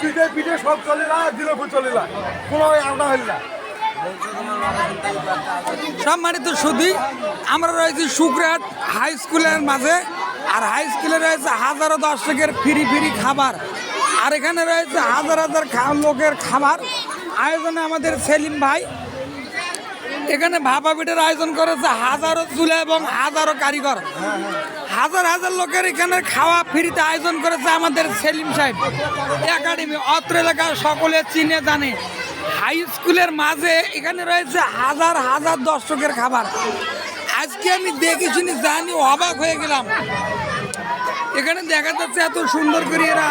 পিঠে পিঠে সব চলে না। জিরোপু চলে কোনো আমরা রয়েছি শুক্রহাট হাই স্কুলের মাঝে, আর হাই স্কুলে রয়েছে হাজারো দর্শকের ফ্রি ফ্রি খাবার। আর এখানে রয়েছে হাজার হাজার লোকের খাবার। আয়োজনে আমাদের সেলিম ভাই। এখানে ভাপা পিঠের আয়োজন করেছে হাজারো চুলা এবং হাজারো কারিগর। হাজার হাজার লোকের এখানে খাওয়া ফ্রিতে আয়োজন করেছে আমাদের সেলিম সাহেব। একাডেমি, অত্র এলাকার সকলে চিনে জানে। হাই স্কুলের মাঝে এখানে রয়েছে হাজার হাজার দর্শকের খাবার। আজকে আমি দেখি শুনি জানি, অবাক হয়ে গেলাম। এখানে দেখা যাচ্ছে এত সুন্দর করে এরা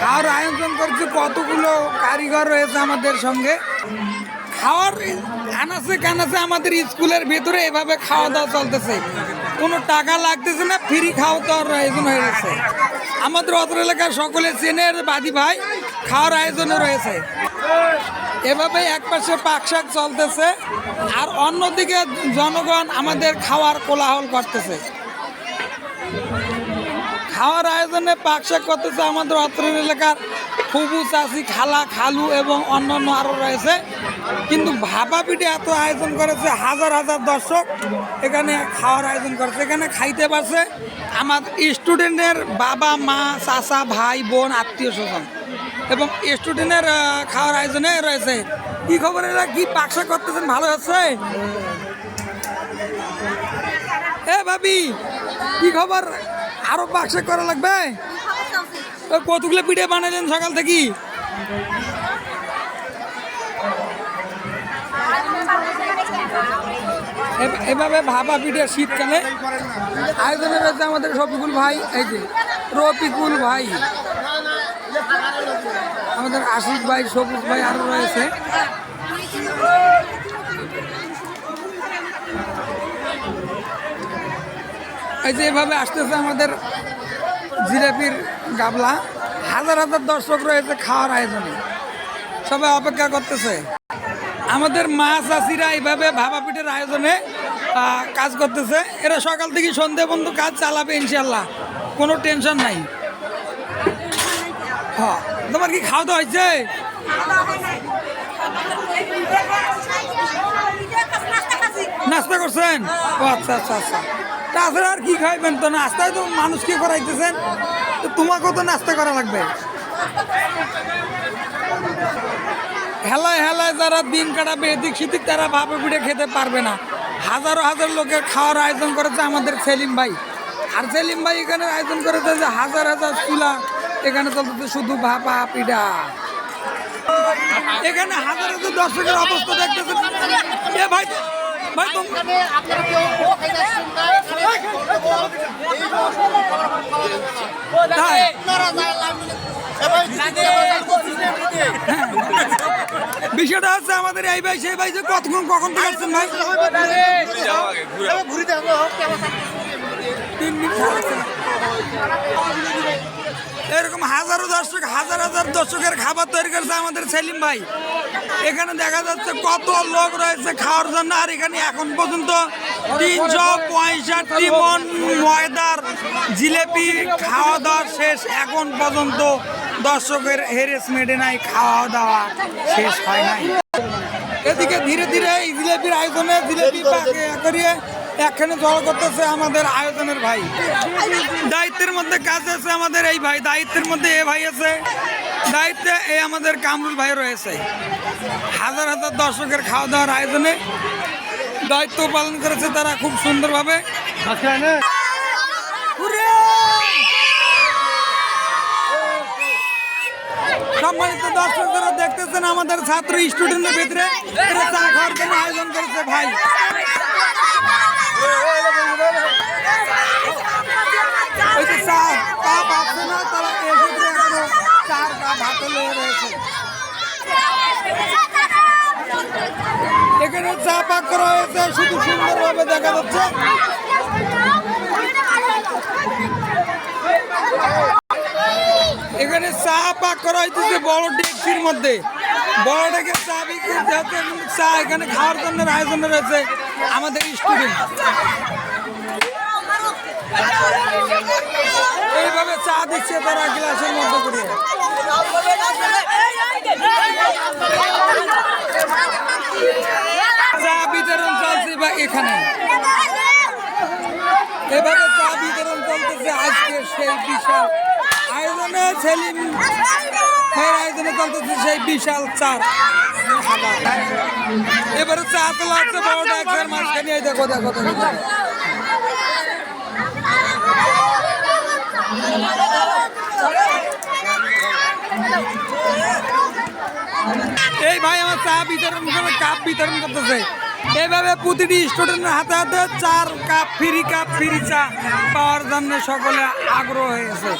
খাওয়ার আয়োজন করছে, কতগুলো কারিগর রয়েছে আমাদের সঙ্গে। খাওয়ার আনাচে কানাচে আমাদের স্কুলের ভেতরে এভাবে খাওয়া দাওয়া চলতেছে। কোনো টাকা লাগতেছে না, ফ্রি খাওয়া দাওয়ার আয়োজন হয়ে গেছে। আমাদের অত্র এলাকার সকলে চেনের বাদি ভাই, খাওয়ার আয়োজনে রয়েছে। এভাবে এক পাশে পাকশাক চলতেছে, আর অন্যদিকে জনগণ আমাদের খাওয়ার কোলাহল করতেছে। খাওয়ার আয়োজনে পাকশাক করতেছে আমাদের অত্র এলাকার ফুবু চাষি খালা, খালু এবং অন্যান্য আরও রয়েছে। কিন্তু ভাপা পিঠে এত আয়োজন করেছে হাজার হাজার দর্শক। এখানে খাওয়ার আয়োজন করেছে, এখানে খাইতে পারছে আমার স্টুডেন্টের বাবা, মা, চাচা, ভাই, বোন, আত্মীয় স্বজন। এবং স্টুডেন্টের খাওয়ার আয়োজনে রয়েছে। কি খবর এরা? কি পাকশাক করতেছেন? ভালো হচ্ছে? এ ভাবি, কি খবর? আরও পাকশাক করা লাগবে? কতগুলো পিঠে বানালেন সকাল থেকে এভাবে ভাবা পিঠে শীতকালে আয়োজনে রয়েছে আমাদের রফিকুল ভাই, এই যে, রফিকুল ভাই। আমাদের আশিক ভাই, সবুজ ভাই আরও রয়েছে। এই যে এভাবে আসতেছে আমাদের জিলাপির গাবলা। হাজার হাজার দর্শক রয়েছে খাওয়ার আয়োজনে। সবাই অপেক্ষা করতেছে। আমাদের মা চাষিরা এইভাবে ভাবা পিঠের আয়োজনে কাজ করতেছে। এরা সকাল থেকে সন্ধে বন্ধু কাজ চালাবে ইনশাল্লাহ কোনো টেনশন নাই। হ্যাঁ তোমার কি খাওয়া দাওয়া হয়েছে? নাস্তা করছেন? ও আচ্ছা আচ্ছা আচ্ছা। তাছাড়া আর কি খাইবেন? তো নাস্তায় তো মানুষকে করাইতেছেন? তো তোমাকেও তো নাস্তা করা লাগবে। হেলায় হেলায় যারা দিন কাটাবে, এদিক সেদিক তারা ভাবে পিঠে খেতে পারবে না। হাজারো হাজার লোকের খাওয়ার আয়োজন করেছে আমাদের সেলিম ভাই। আর সেলিম ভাই এখানে আয়োজন করেছে যে হাজার হাজার চুলা। এখানে চলতেছে শুধু ভাপা পিঠা এখানে হাজার হাজার দর্শকের অবস্থা দেখতেছে এ ভাই বিষয়টা হচ্ছে আমাদের এই ভাই সেই ভাই যে কতক্ষণ কখন থেকে আসছেন ভাই তিন মিনিট। এরকম হাজারো দর্শক, হাজার হাজার দর্শকের খাবার তৈরি করেছে আমাদের সেলিম ভাই। এখানে দেখা যাচ্ছে কত লোক রয়েছে খাওয়ার জন্য, আর এখানে এখন পর্যন্ত তিনশো পঁয়ষট্টি মন ময়দার জিলেপি খাওয়া দাওয়া শেষ। এখন পর্যন্ত দর্শকের হেরেস মেডে নাই খাওয়া দাওয়া শেষ হয় নাই। এদিকে ধীরে ধীরে এই জিলেপির আয়োজনে জিলেপি করিয়ে একখানে জড়ো করতেছে আমাদের আয়োজনের ভাই। দায়িত্বের মধ্যে কাজ আছে আমাদের এই ভাই, দায়িত্বের মধ্যে এ ভাই আছে। দায়িত্বে এ আমাদের কামরুল ভাই রয়েছে। হাজার হাজার দর্শকের খাওয়া দাওয়ার আয়োজনে দায়িত্ব পালন করেছে তারা খুব সুন্দরভাবে! সম্মানিত দর্শক, যারা দেখতেছেন আমাদের ছাত্র স্টুডেন্টের ভিতরে চা খাওয়ার জন্য আয়োজন করেছে ভাই। এখনও চা পাক করা হয়েছে, শুধু দেখা যাচ্ছে। এখানে চা পাক করা হইতেছে বড় ডেকচির মধ্যে। বড় ডেকে চা বিক্রি চা এখানে খাওয়ার জন্য আয়োজন রয়েছে আমাদের স্টুডেন্ট। এইভাবে চা দিচ্ছে তারা গ্লাসের মধ্যে করে চা বিতরণ চলছে বা এখানে। এভাবে চা বিতরণ চলতেছে আজকে সেই বিশাল আয়োজনে সেলিম সেই বিশাল চার। এবারে চা দেখো দেখো দেখো দেখো। এই ভাই, আমার চা বিতরণ করে কাপ বিতরণ করতেছে। এইভাবে প্রতিটি স্টুডেন্টের হাতে হাতে চার কাপ ফ্রি কাপ ফ্রি চা পাওয়ার জন্য সকলে আগ্রহ হয়েছে।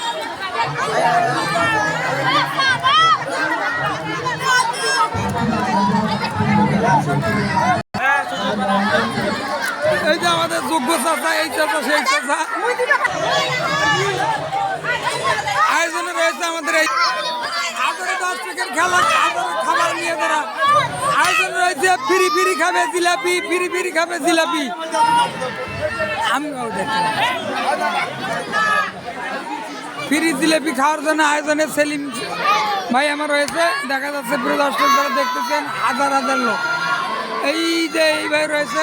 এই যে আমাদের যোগ্য চাচা, এই চাচা, সেই চাচা। আয়োজনে রয়েছে আমাদের এই আদরে দশ টাকার খেলা, আদরে খাবার নিয়ে তারা আয়োজন রয়েছে ফিরি ফিরি খাবে জিলাপি ফিরি ফিরি খাবে জিলাপি। আমি ফিরি জিলেপি খাওয়ার জন্য আয়োজনে সেলিম ভাই আমার রয়েছে। দেখা যাচ্ছে প্রিয় দর্শক দেখতেছেন, হাজার হাজার লোক। এই যে এই ভাই রয়েছে